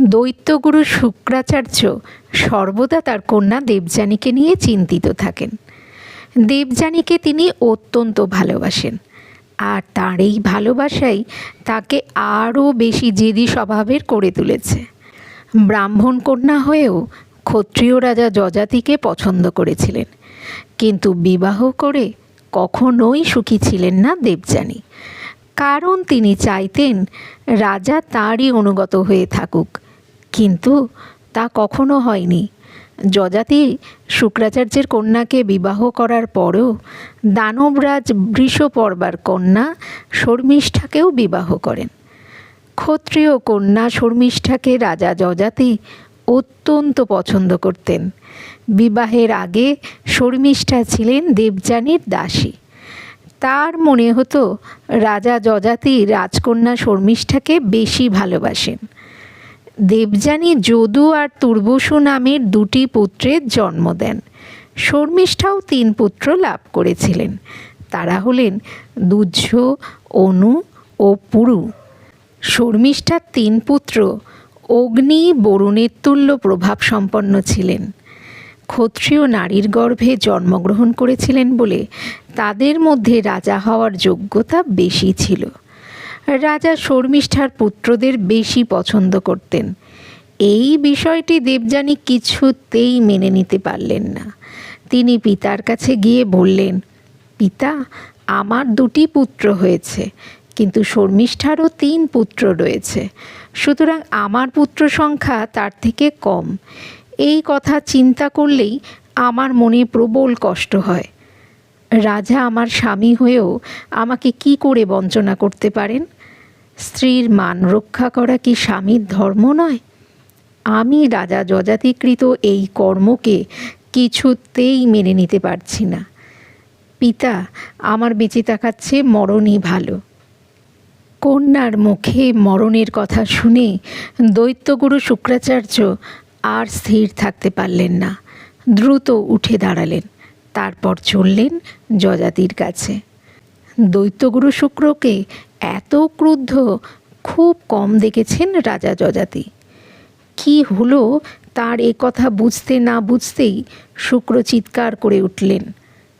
দৈত্যগুরু শুক্রাচার্য সর্বদা তার কন্যা দেবযানীকে নিয়ে চিন্তিত থাকেন। দেবযানীকে তিনি অত্যন্ত ভালোবাসেন। আর তার এই ভালোবাসাই তাকে আরও বেশি জেদি স্বভাবের করে তুলেছে। ব্রাহ্মণ কন্যা হয়েও ক্ষত্রিয় রাজা যজাতিকে পছন্দ করেছিলেন। কিন্তু বিবাহ করে কখনোই সুখী ছিলেন না দেবযানী। কারণ তিনি চাইতেন রাজা তারই অনুগত হয়ে থাকুক। কিন্তু তা কখনো হয়নি। যজাতি শুক্রাচার্যের কন্যাকে বিবাহ করার পরেও দানবরাজ বৃষপর্বার কন্যা শর্মিষ্ঠাকেও বিবাহ করেন। ক্ষত্রিয় কন্যা শর্মিষ্ঠাকে রাজা যজাতি অত্যন্ত পছন্দ করতেন। বিবাহের আগে শর্মিষ্ঠা ছিলেন দেবযানীর দাসী। তার মনে হতো রাজা যজাতি রাজকন্যা শর্মিষ্ঠাকে বেশি ভালোবাসেন। দেবযানী যদু আর তুর্বসু নামের দুটি পুত্রের জন্ম দেন। শর্মিষ্ঠাও তিন পুত্র লাভ করেছিলেন। তারা হলেন দুজ্জ অনু ও পুরু। শর্মিষ্ঠার তিন পুত্র অগ্নি, বরুণের তুল্য প্রভাব সম্পন্ন ছিলেন। ক্ষত্রিয় নারীর গর্ভে জন্মগ্রহণ করেছিলেন বলে তাদের মধ্যে রাজা হওয়ার যোগ্যতা বেশি ছিল। রাজা শর্মিষ্ঠার পুত্রদের বেশি পছন্দ করতেন। এই বিষয়টি দেবযানী কিছুতেই মেনে নিতে পারলেন না। তিনি পিতার কাছে গিয়ে বললেন, পিতা, আমার দুটি পুত্র হয়েছে, কিন্তু শর্মিষ্ঠারও তিন পুত্র রয়েছে। সুতরাং আমার পুত্র সংখ্যা তার থেকে কম। এই কথা চিন্তা করলেই আমার মনে প্রবল কষ্ট হয়। রাজা আমার স্বামী হয়েও আমাকে কি করে বঞ্চনা করতে পারেন? স্ত্রীর মান রক্ষা করা কি স্বামীর ধর্ম নয়? আমি রাজা যজাতিকৃত এই কর্মকে কিছুতেই মেনে নিতে পারছি না। পিতা, আমার বেঁচে থাকাচ্ছে মরণই ভালো। কন্যার মুখে মরণের কথা শুনে দৈত্যগুরু শুক্রাচার্য আর স্থির থাকতে পারলেন না। দ্রুত উঠে দাঁড়ালেন, তারপর চললেন যজাতির কাছে। দৈত্যগুরু শুক্রকে এত ক্রুদ্ধ, খুব কম দেখেছেন রাজা যজাতি কি হলো তার এ কথা বুঝতে না বুঝতেই শুক্র চিৎকার করে উঠলেন,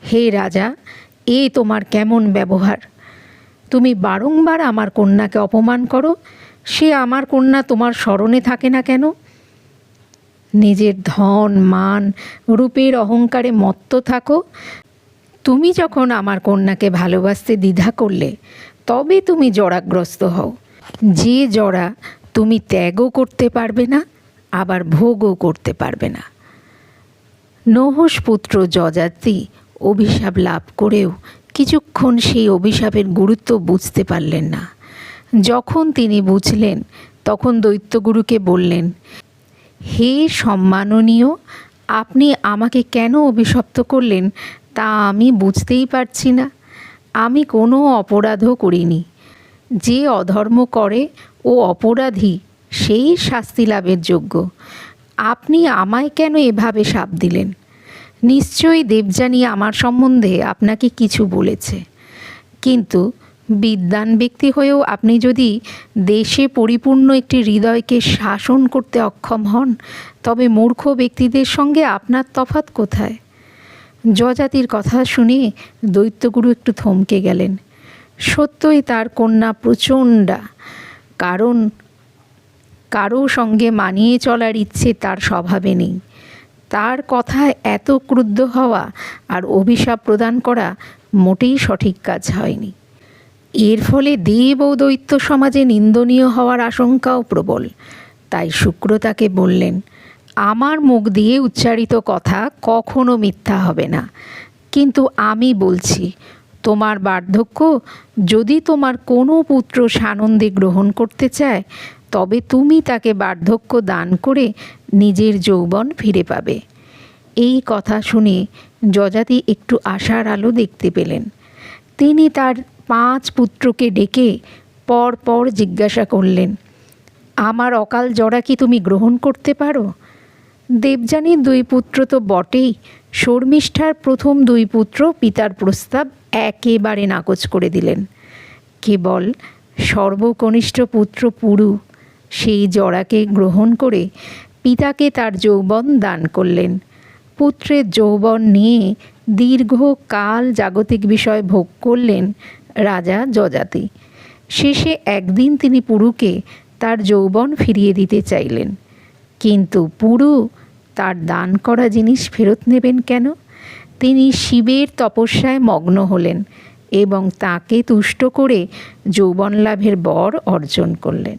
হে রাজা, এ তোমার কেমন ব্যবহার? তুমি বারংবার আমার কন্যাকে অপমান করো, সে আমার কন্যা তোমার স্মরণে থাকে না কেন? নিজের ধন, মান, রূপের অহংকারে মত্ত থাকো। তুমি যখন আমার কন্যাকে ভালোবাসতে দ্বিধা করলে, তবে তুমি জড়াগ্রস্ত হও। যে জড়া তুমি ত্যাগও করতে পারবে না, আবার ভোগও করতে পারবে না। নহস পুত্র যজাতি অভিশাপ লাভ করেও কিছুক্ষণ সেই অভিশাপের গুরুত্ব বুঝতে পারলেন না। যখন তিনি বুঝলেন, তখন দৈত্যগুরুকে বললেন হে সম্মাননীয়, আপনি আমাকে কেন অভিশপ্ত করলেন তা আমি বুঝতেই পারছি না। আমি কোনো অপরাধও করিনি। যে অধর্ম করে ও অপরাধী, সেই শাস্তি লাভের যোগ্য। আপনি আমায় কেন এভাবে সাপ দিলেন? নিশ্চয়ই দেবযানী আমার সম্বন্ধে আপনাকে কিছু বলেছে। কিন্তু বিদ্বান ব্যক্তি হয়েও আপনি যদি দেশে পরিপূর্ণ একটি হৃদয়কে শাসন করতে অক্ষম হন, তবে মূর্খ ব্যক্তিদের সঙ্গে আপনার তফাত কোথায়? যজাতির কথা শুনে দৈত্যগুরু একটু থমকে গেলেন। সত্যই তার কন্যা প্রচণ্ডা। কারণ, কারও সঙ্গে মানিয়ে চলার ইচ্ছে তার স্বভাবে নেই। তার কথায় এত ক্রুদ্ধ হওয়া আর অভিশাপ প্রদান করা মোটেই সঠিক কাজ হয়নি। এর ফলে দেব ও দৈত্য সমাজে নিন্দনীয় হওয়ার আশঙ্কাও প্রবল। তাই শুক্র তাকে বললেন, আমার মুখ দিয়ে উচ্চারিত কথা কখনো মিথ্যা হবে না। কিন্তু আমি বলছি, তোমার বার্ধক্য যদি তোমার কোনো পুত্র সানন্দে গ্রহণ করতে চায়, তবে তুমি তাকে বার্ধক্য দান করে নিজের যৌবন ফিরে পাবে। এই কথা শুনে যজাতি একটু আশার আলো দেখতে পেলেন। তিনি তার পাঁচ পুত্রকে ডেকে পর পর জিজ্ঞাসা করলেন, আমার অকাল জড়া কি তুমি গ্রহণ করতে পারো? দেবযানীর দুই পুত্র তো বটেই, শর্মিষ্ঠার প্রথম দুই পুত্র পিতার প্রস্তাব একেবারে নাকচ করে দিলেন। কেবল সর্বকনিষ্ঠ পুত্র পুরু, সেই জরাকে গ্রহণ করে পিতাকে তার যৌবন দান করলেন। পুত্রের যৌবন নিয়ে দীর্ঘকাল জাগতিক বিষয় ভোগ করলেন রাজা যজাতি। শেষে একদিন তিনি পুরুকে তার যৌবন ফিরিয়ে দিতে চাইলেন। কিন্তু পুরু তার দান করা জিনিস ফেরত নেবেন কেন? তিনি শিবের তপস্যায় মগ্ন হলেন এবং তাকে তুষ্ট করে যৌবন লাভের বর অর্জন করলেন।